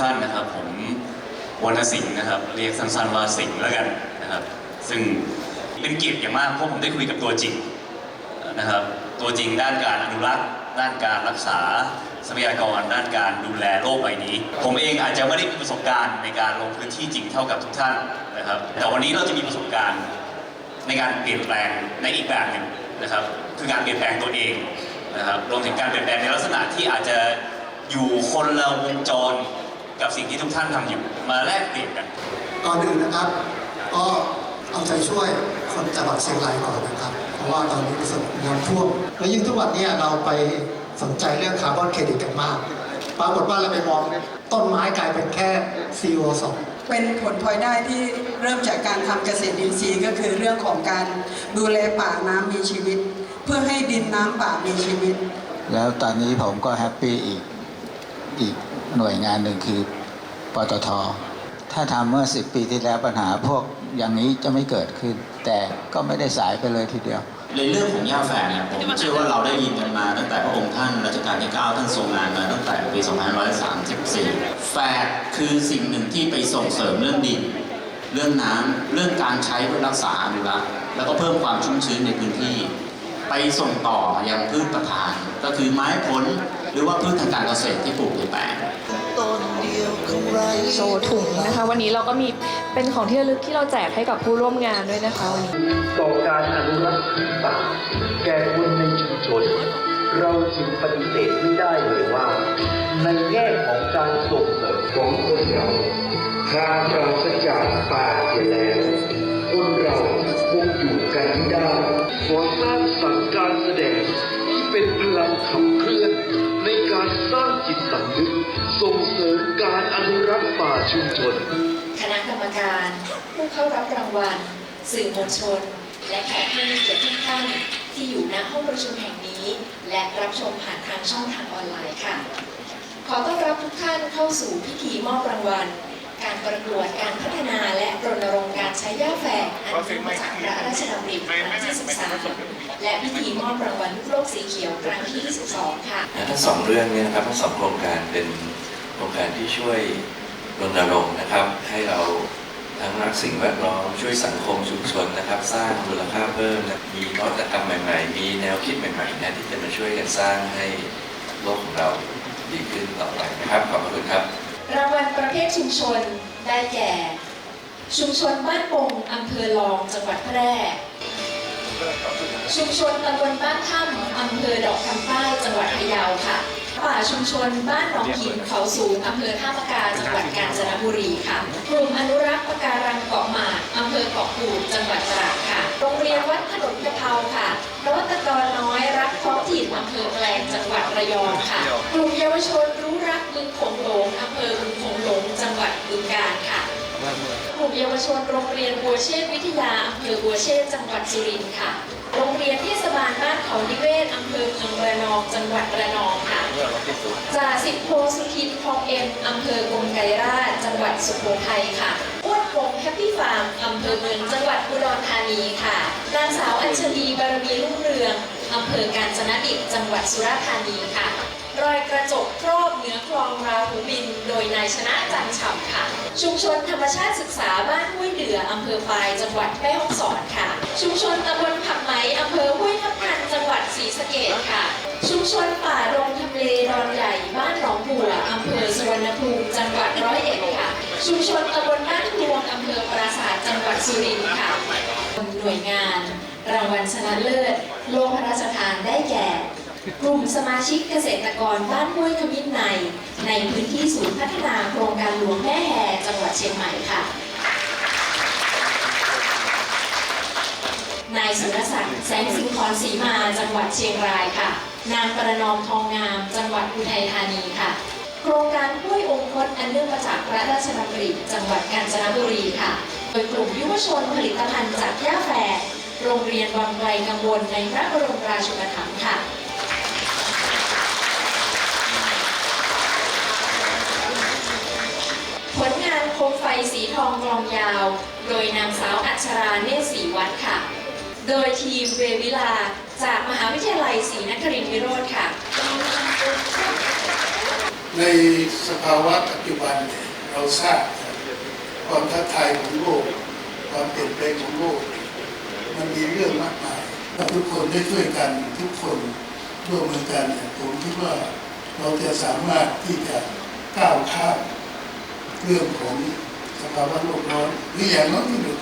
ท่านนะครับ ผมวรรณสิงห์นะครับ เรียกสั้นๆว่าสิงห์แล้วกันนะครับ ซึ่งเป็นเกียรติอย่างมากเพราะผมได้คุยกับตัวจริงนะครับ ตัวจริงด้านการอนุรักษ์ด้านการรักษาทรัพยากรด้านการดูแลโลกใบนี้ ผมเองอาจจะไม่ได้มีประสบการณ์ในการลงพื้นที่จริงเท่ากับทุกท่านนะครับ แต่วันนี้เราจะมีประสบการณ์ในการเปลี่ยนแปลงในอีกแบบหนึ่งนะครับ คือการเปลี่ยนแปลงตัวเองนะครับรวมถึงการเปลี่ยนแปลงในลักษณะที่อาจจะอยู่คนละวงจร กับสิ่งที่ทุกท่านทำอยู่มาแลกเปลี่ยนกันก่อนอื่นนะครับ ก็เอาใจช่วยคนจังหวัดเชียงรายก่อนนะครับ เพราะว่าตอนนี้ประสบน้ำท่วมและยิ่งทุกวันเนี้เราไปสนใจเรื่องคาร์บอนเครดิตกันมากปรากฏว่าเราไปมองต้นไม้กลายเป็นแค่ CO2 เป็นผลพลอยได้ที่เริ่มจากการทำเกษตรอินทรีย์ก็คือเรื่องของการดูแลป่าน้ำมีชีวิต เพื่อให้ดินน้ำป่ามีชีวิต แล้วตอนนี้ผมก็แฮปปี้อีก อีกหน่วยงานหนึ่งคือปตท ถ้าทำเมื่อ 10 ปีที่แล้วปัญหาพวกอย่างนี้จะไม่เกิดขึ้น แต่ก็ไม่ได้สายไปเลยทีเดียว ในเรื่องของหญ้าแฝกเนี่ยผมเชื่อว่าเราได้ยินกันมาตั้งแต่พระองค์ท่านรัชกาลที่ 9 ท่านทรงงานมาตั้งแต่ปี 2534 แฝกคือสิ่งหนึ่งที่ไปส่งเสริมเรื่องดิน เรื่องน้ำเรื่องการใช้เพื่อรักษาอนุรักษ์แล้วก็เพิ่มความชุ่มชื้นในพื้นที่ ไปส่งต่อยังพืชประทาน ก็คือไม้ผลห รือว่าพืชทางการเกษตรที่ปลูกในแปลงโชว์ถุงนะคะ วันนี้เราก็มีเป็นของที่ระลึกที่เราแจกให้กับผู้ร่วมงานด้วยนะคะวันนี้ต่อการอนุรักษ์พื้นป่าแก่คนในชุมชน เราจึงปฏิเสธไม่ได้เลยว่า ในแง่ของการส่งเสริมของคนเราหากปราศจากป่าเสียแล้วคนเราคงอยู่กันไม่ได้ ผู้เข้ารับรางวัล สื่อมวลชน และแขกผู้มีเกียรติทุกท่านที่อยู่ณห้องประชุมแห่งนี้ และรับชมผ่านทางช่องทางออนไลน์ค่ะ ขอต้อนรับทุกท่านเข้าสู่พิธีมอบรางวัล การประกวดการพัฒนาและรณรงค์การใช้ย่าแฝกอันเนื่องมาจากพระราชดำริครั้งที่13และพิธีมอบรางวัลลูกโลกสีเขียวครั้งที่22ค่ะนะทั้งสองเรื่องเนี่ยนะครับทั้งสองโครงการเป็นโครงการที่ช่วยรณรงค์นะครับให้เรา ทั้งรักสิ่งแวดล้อมช่วยสังคมชุมชนนะครับ สร้างมูลค่าเพิ่มนะมีนวัตกรรมใหม่ๆ มีแนวคิดใหม่ๆนะที่จะมาช่วยกันสร้างให้โลกของเราดีขึ้นต่อไปนะครับขอบพระคุณครับ รางวัลประเภทชุมชนได้แก่ ชุมชนบ้านปงอำเภอลองจังหวัดแพร่ชุมชนตำบลบ้านถ้ำอำเภอดอกคำใต้จังหวัดพะเยาค่ะ ป่าชุมชนบ้านหนองหินเขาสูงอำเภอท่ามะกาจังหวัดกาญจนบุรีค่ะ กลุ่มอนุรักษ์ปะการังเกาะหมากอำเภอเกาะกูดจังหวัดตราดค่ะ โรงเรียนวัดถนนกะเพราค่ะนวัตกรน้อยรักท้องถิ่นอำเภอแกลงจังหวัดระยองค่ะ กลุ่มเยาวชนรู้รักบึงโขงหลงอำเภอบึงโขงหลงจังหวัดบึงกาฬค่ะ กลุ่มเยาวชนโรงเรียนบัวเชษวิทยาอำเภอบัวเชษจังหวัดสุรินทร์ค่ะ โรงเรียนเทศบาลบ้านเขานิเวศอำเภอเมืองระนอง จังหวัดระนองค่ะจ่าสิบโทสุทินทองเอ็มอำเภอกงไกรราชจังหวัดสุโขทัยค่ะอ้วนวงแฮปปี้ฟาร์มอำเภอเมืองจังหวัดอุดรธานีค่ะนางสาวอัญชลีบารมีรุ่งเรืองอำเภอกาญจนดิตจังหวัดสุราษฎร์ธานีค่ะ รอยกระจกครอบเหนือคลองราหูบิน โดยนายชนะจันฉ่ำค่ะ ชุมชนธรรมชาติศึกษาบ้านห้วยเดืออำเภอปายจังหวัดแม่ฮ่องสอนค่ะ ชุมชนตำบลผักไหมอำเภอห้วยทับทันจังหวัดศรีสะเกษค่ะ ชุมชนป่าดงทำเลดอนใหญ่บ้านหนองบัวอำเภอสุวรรณภูมิจังหวัดร้อยเอ็ดค่ะ ชุมชนตำบลบ้านพวงอำเภอปราสาทจังหวัดสุรินทร์ค่ะหน่วยงาน รางวัลชนะเลิศโลกพระราชทานได้แก่ กลุ่มสมาชิกเกษตรกรบ้านห้วยขมิ้นใน ในพื้นที่ศูนย์พัฒนาโครงการหลวงแม่แฮจังหวัดเชียงใหม่ค่ะ นายสุรศักดิ์แสงสิงคอนศรีมาจังหวัดเชียงรายค่ะ นางประนอมทองงาม จังหวัดอุทัยธานีค่ะ โครงการห้วยองคตอันเนื่องมาจากพระราชดำริจังหวัดกาญจนบุรีค่ะ โดยกลุ่มยุวชนผลิตภัณฑ์จากย่าแฝกโรงเรียนวังไกลกังวลในพระบรมราชูปถัมภ์ค่ะ มไฟสีทองกลองยาว โดยนางสาวอัชราเนศศรีวัฒน์ค่ะ โดยทีมเววิลา จากมหาวิทยาลัยศรีนครินทรวิโรธค่ะ ในสภาวะปัจจุบันเนี่ยเราทราบความท้าทายของโลกความเปลี่ยนแปลงของโลก มันมีเรื่องมากมายทุกคนได้ช่วยกันทุกคนร่วมมือกันเนี่ยผมคิดว่าเราจะสามารถที่จะก้าวข้าม เรื่องของสภาวะโลกร้อนนี่อย่างน้อยที่สุด